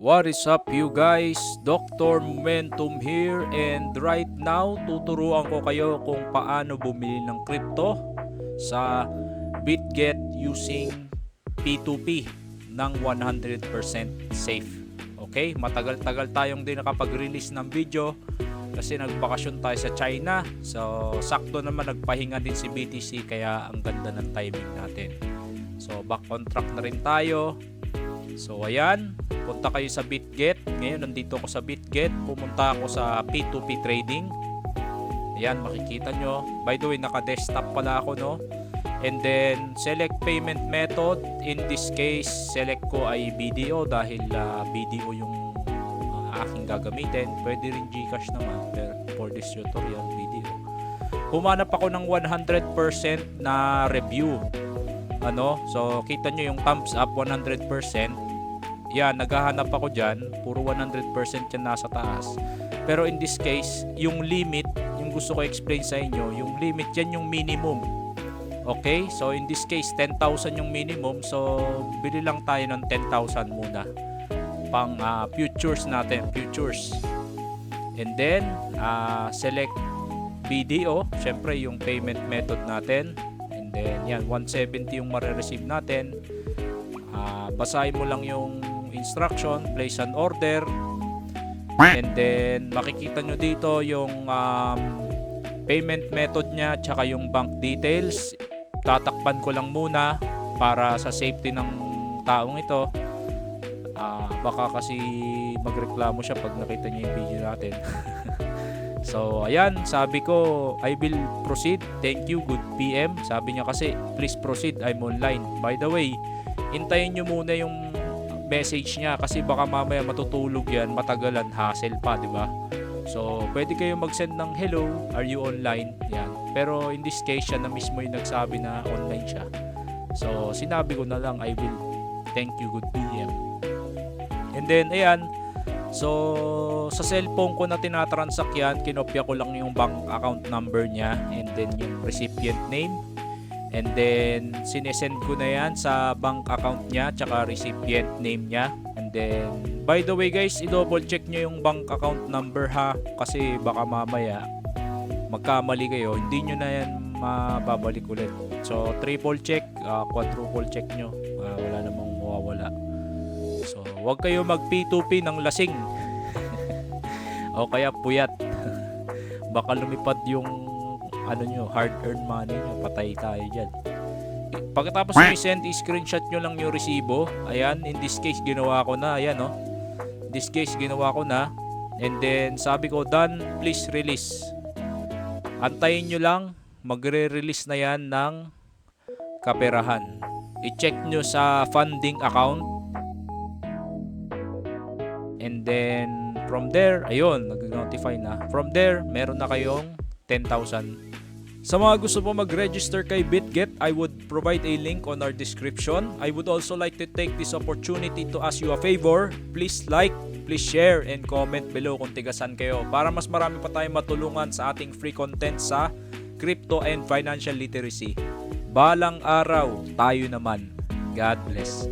What is up you guys? Dr. Momentum here and right now tuturuan ko kayo kung paano bumili ng crypto sa BitGet using P2P ng 100% safe. Okay? Matagal-tagal tayong din nakapag-release ng video kasi nagbakasyon tayo sa China. So, sakto naman nagpahinga din si BTC kaya ang ganda ng timing natin. So, back on track na rin tayo. So ayan, punta kayo sa BitGet. Ngayon nandito ako sa BitGet. Pumunta ako sa P2P trading. Ayan, makikita nyo. By the way, naka-desktop pala ako, no? And then, select payment method. In this case, select ko ay BDO dahil ah, BDO yung ah, aking gagamitin. Pwede rin Gcash naman. Pero for this tutorial, BDO. Humanap ako ng 100% na review ano so kita nyo yung thumbs up 100% yan naghahanap ako dyan. Puro 100% yan nasa taas. Pero in this case yung limit yung gusto ko explain sa inyo yung limit yan yung minimum. Okay? So in this case 10,000 yung minimum. So bili lang tayo ng 10,000 muna. Pang ah, futures natin futures. And then ah, select BDO syempre yung payment method natin. And then yan 170 yung mare-receive natin. Ah, basahin mo lang yung instruction place an order and then makikita nyo dito yung um, payment method nya tsaka yung bank details tatakpan ko lang muna para sa safety ng taong ito Ah, baka kasi magreklamo siya pag nakita niya yung video natin So, ayan, sabi ko, I will proceed. Thank you, good PM. Sabi niya kasi, please proceed, I'm online. By the way, hintayin nyo muna yung message niya kasi baka mamaya matutulog yan, matagalan, hassle pa, di ba? So, pwede kayo mag-send ng hello, are you online? Yan. Pero in this case, siya na mismo yung nagsabi na online siya. So, sinabi ko na lang, I will thank you, good PM. And then, ayan, So, sa cellphone ko na tinatransact yan, kinopya ko lang yung bank account number niya and then yung recipient name. And then, sinesend ko na yan sa bank account niya tsaka recipient name niya. And then, by the way guys, i-double check nyo yung bank account number ha. Kasi baka mamaya, magkamali kayo, hindi nyo na yan mababalik ulit. So, triple check, ah, quadruple check nyo. Ah, wala namang mawawala. So, huwag kayo mag P2P ng lasing. o kaya puyat. Baka lumipad yung ano nyo, hard-earned money nyo. Patay tayo dyan. Pagkatapos nyo i-send, i-screenshot nyo lang yung resibo. Ayan, in this case, ginawa ko na. Ayan, no. In this case, ginawa ko na. And then, sabi ko, done, please release. Antayin nyo lang, magre-release na yan ng kaperahan. I-check nyo sa funding account And then, from there, ayun, nag-notify na. From there, meron na kayong 10,000. Sa mga gusto po mag-register kay BitGet, I would provide a link on our description. I would also like to take this opportunity to ask you a favor. Please like, please share, and comment below kung tigasan kayo para mas marami pa tayong matulungan sa ating free content sa crypto and financial literacy. Balang araw, tayo naman. God bless.